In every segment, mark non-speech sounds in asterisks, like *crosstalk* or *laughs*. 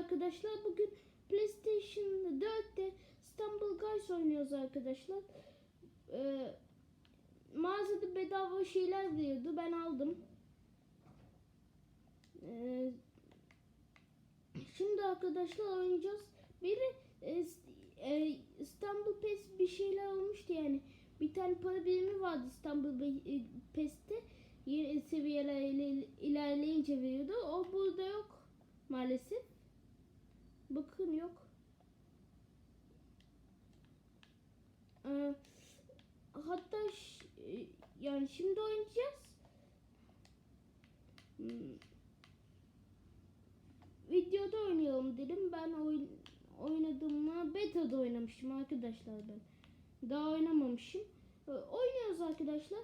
arkadaşlar. Bugün PlayStation 4'te İstanbul Guys oynuyoruz arkadaşlar. Ee, mağazada bedava şeyler veriyordu. Ben aldım. Ee, şimdi arkadaşlar oynayacağız. Biri e, e, İstanbul PES bir şeyler olmuştu yani. Bir tane para birimi vardı İstanbul e, PES'te. Yeni seviyeler ile- ilerleyince veriyordu. O burada yok maalesef. Bakın yok. Ee, hatta e, yani şimdi oynayacağız. Hmm. Videoda oynayalım dedim. Ben oyun oynadığımda beta'da oynamışım arkadaşlar ben. Daha oynamamışım. Ee, Oynuyoruz arkadaşlar.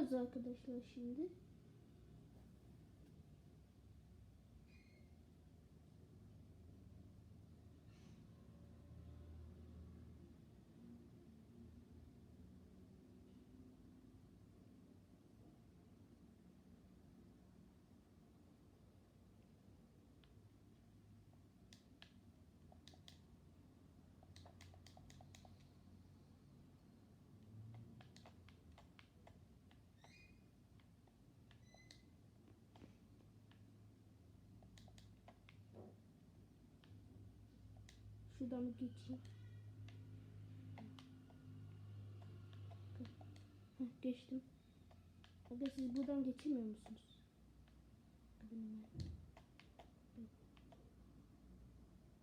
Oynuyoruz arkadaşlar şimdi. Şuradan bir geçeyim. Heh, geçtim. Aga siz buradan geçemiyor musunuz?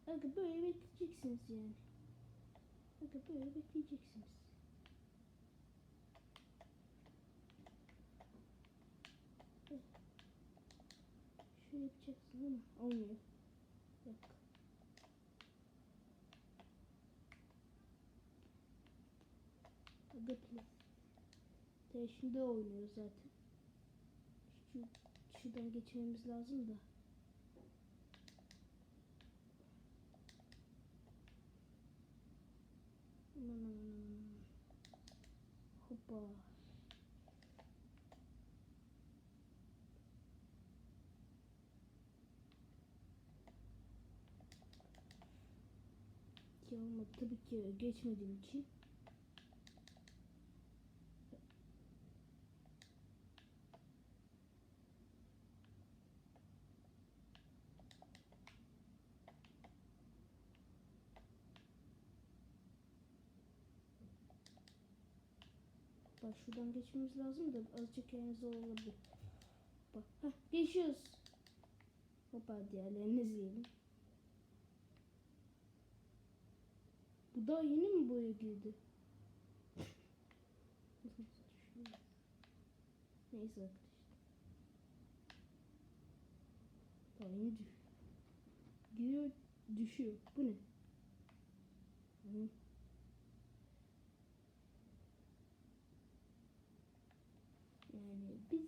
Aga böyle bekleyeceksiniz yani. Aga böyle bekleyeceksiniz. Şöyle yapacaksın ama olmuyor. Yok. Aga please. De şimdi oynuyoruz zaten. Şu, şuradan geçmemiz lazım da. Hoppa. Ya ama tabii ki geçmediğim için. Bak şuradan geçmemiz lazım da azıcık zor olabilir. Bak heh, geçiyoruz. Hoppa diğerlerini izleyelim. Bu daha yeni mi boya girdi? *laughs* Neyse arkadaşlar. Daha düşüyor. Giriyor düşüyor. Bu ne? Hı. Yani biz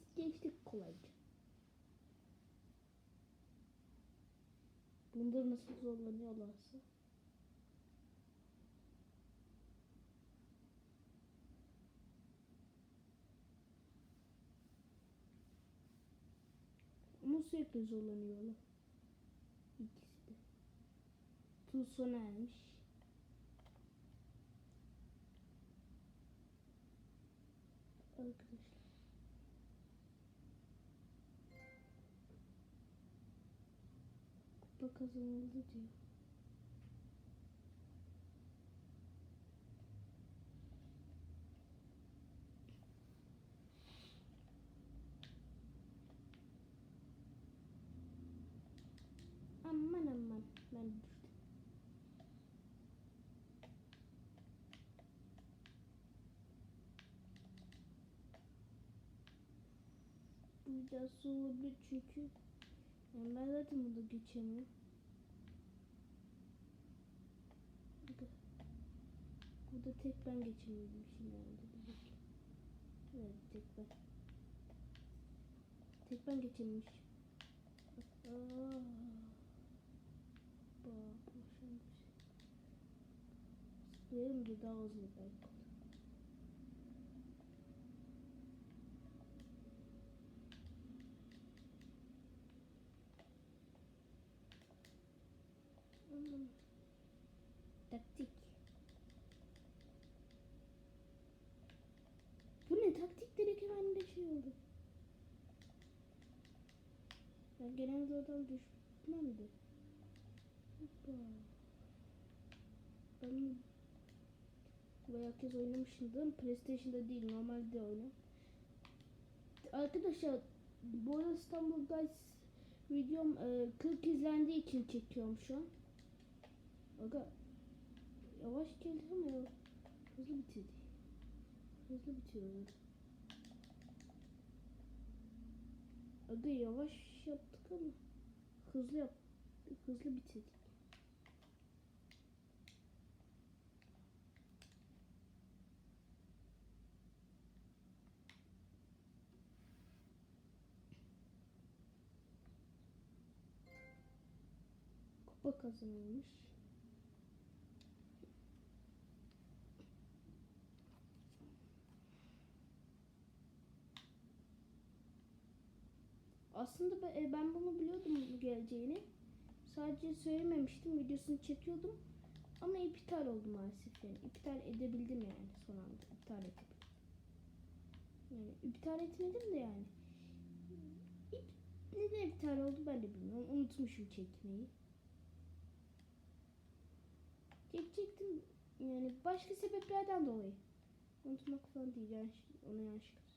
geçtik kolayca. Bunda nasıl zorlanıyorlarsa. Ama sürekli zorlanıyorlar. İkisi de. Tur sona ermiş. Arkadaşlar. Kazanıldı diyor. Aman aman ben düştüm. Bu zor olabilir çünkü yani ben zaten burada geçemiyorum. Burada, burada tek ben geçemiyorum şimdi herhalde. Evet tek ben. Tek ben geçememişim. Aa. Bak, boşanmış. Tıklayalım da daha hızlı belki. Taktik. Ne taktik direkt hemen de şey oldu. Ben genelde oradan düşmem de. Hoppa. Ben bayağı kez oynamışımdır. PlayStation'da değil normalde oynuyorum. Arkadaşlar bu arada İstanbul Guys videom e, 40 izlendiği için çekiyorum şu an. Aga yavaş geldi ama hızlı bitirdi. Hızlı bitiyor. Aga yavaş yaptık ama hızlı yap Aslında ben, e, ben bunu biliyordum geleceğini. Sadece söylememiştim. Videosunu çekiyordum. Ama iptal oldu maalesef yani. İptal edebildim yani son anda. İptal edebildim. Yani iptal etmedim de yani. İp, neden iptal oldu ben de bilmiyorum. Unutmuşum çekmeyi. Çekecektim yani başka sebeplerden dolayı. Unutmak falan değil. Yanlış, onu yanlışlıkla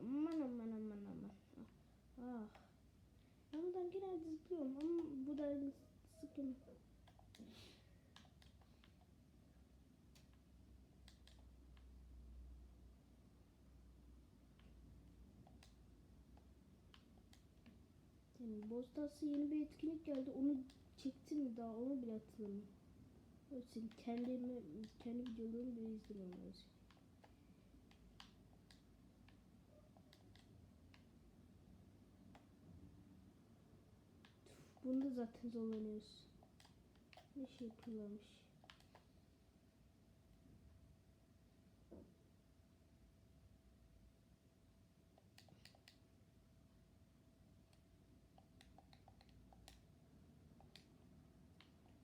Aman aman aman aman. Ah. Ben buradan genelde zıplıyorum ama bu da sıkıntı. Yani Bostas'ı yeni bir etkinlik geldi. Onu çektim mi daha onu bile hatırlamıyorum. Ölsün kendimi, kendi videolarımı bile izlemiyorum. Bunda zaten zorlanıyoruz. Ne şey yapıyorlarmış.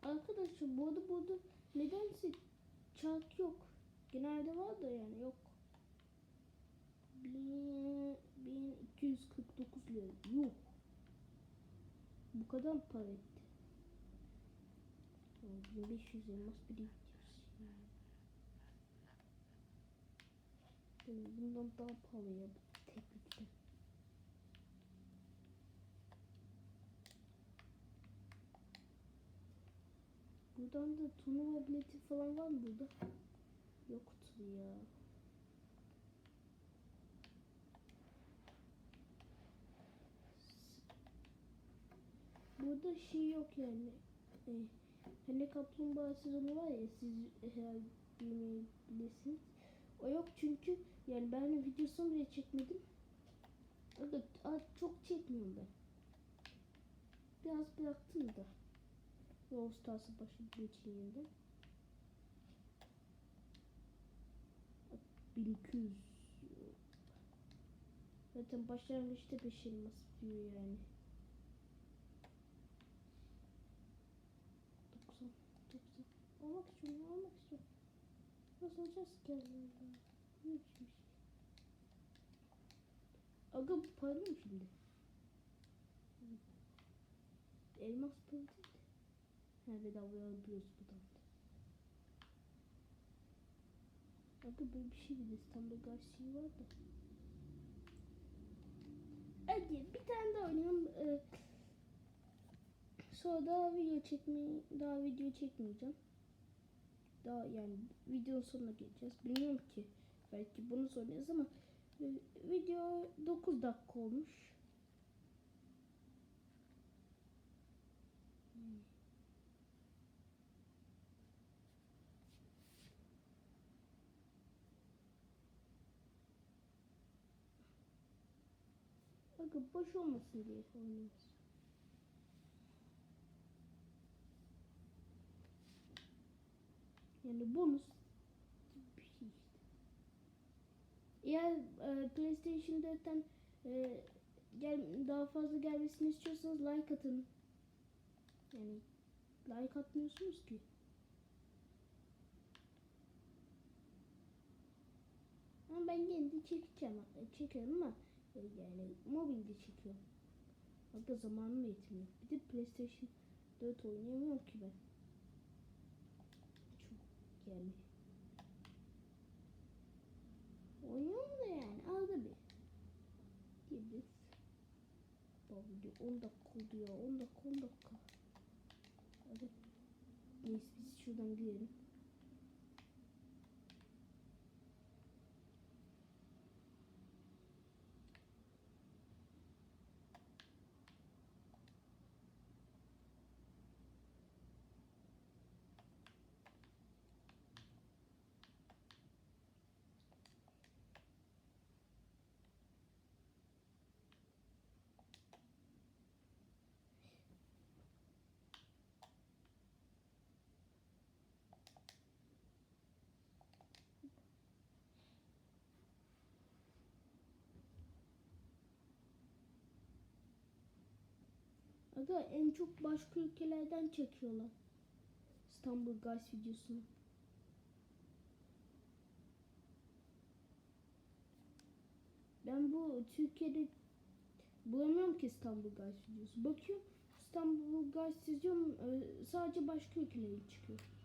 Arkadaşlar bu arada burada nedense çark yok. Genelde var da yani yok. 1249 lira. Yok. Bu kadar mı para etti? Yani 1500 elmas biriktiriyoruz. Yani bundan daha pahalı ya bu tebrikte. Buradan da turnuva bileti falan var mı burada? Yoktu ya. Burada şey yok yani. E, hani kaplumbağa sezonu var ya siz herhalde. O yok çünkü yani ben videosunu bile çekmedim. Evet, çok çekmiyorum ben. Biraz bıraktım da. Brawl Stars'a başladığı için yeniden. 1200 Zaten başlangıçta 5 elmas diyor yani. İstiyorum almak istiyorum. Nasıl olacağız ki yani? Ne biçim şey? Aga bu paralı mı şimdi? Elmas para değil de. Ha bedavaya alabiliyoruz buradan. Aga böyle bir şey dedi. İstanbul Garcia var da. Hadi bir tane daha oynayalım. Ee, sonra daha video çekmeyi, daha video çekmeyeceğim. Daha yani videonun sonuna geleceğiz. Bilmiyorum ki. Belki bunu söyleriz ama e, video 9 dakika olmuş. Aga boş olmasın diye oynuyoruz. Yani bonus bir şey işte. Eğer e, PlayStation 4'ten e, gel, daha fazla gelmesini istiyorsanız like atın. Yani like atmıyorsunuz ki. Ama ben yine de çekeceğim. e, Çekerim ama e, yani mobilde çekiyorum. Hatta zamanım yetmiyor. Bir de PlayStation 4 oynayamıyorum ki ben. Yani. Oynuyorum da yani arada bir. Bak video 10 dakika oldu ya 10 dakika 10 dakika. Hadi. Neyse biz şuradan gidelim. Aga en çok başka ülkelerden çekiyorlar. İstanbul Guys videosunu. Ben bu Türkiye'de bulamıyorum ki İstanbul Guys videosu. Bakıyorum İstanbul Guys izliyorum e, sadece başka ülkelerin çıkıyor.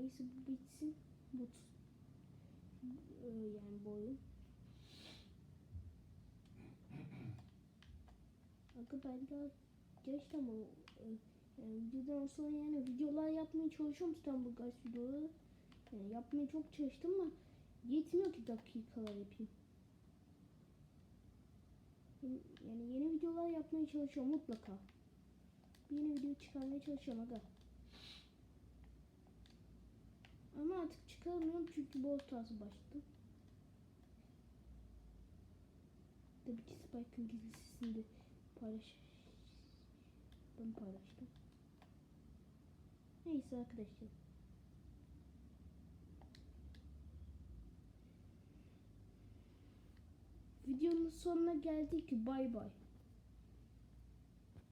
Neyse bu bitsin. Bu e, yani bu oyun. Aga ben daha gerçekten bu e, yani videodan sonra yani videolar yapmaya çalışıyorum İstanbul Guys videoları. Yani yapmaya çok çalıştım ama yetmiyor ki dakikalar yapayım. Yani yeni videolar yapmaya çalışıyorum mutlaka. Yeni video çıkarmaya çalışıyorum aga. Ama artık çıkaramıyorum çünkü bol tası başladı. Tabii ki Spike'ın gizlisini de paylaş. Ben paylaştım. Neyse arkadaşlar. Videonun sonuna geldik. Bay bay.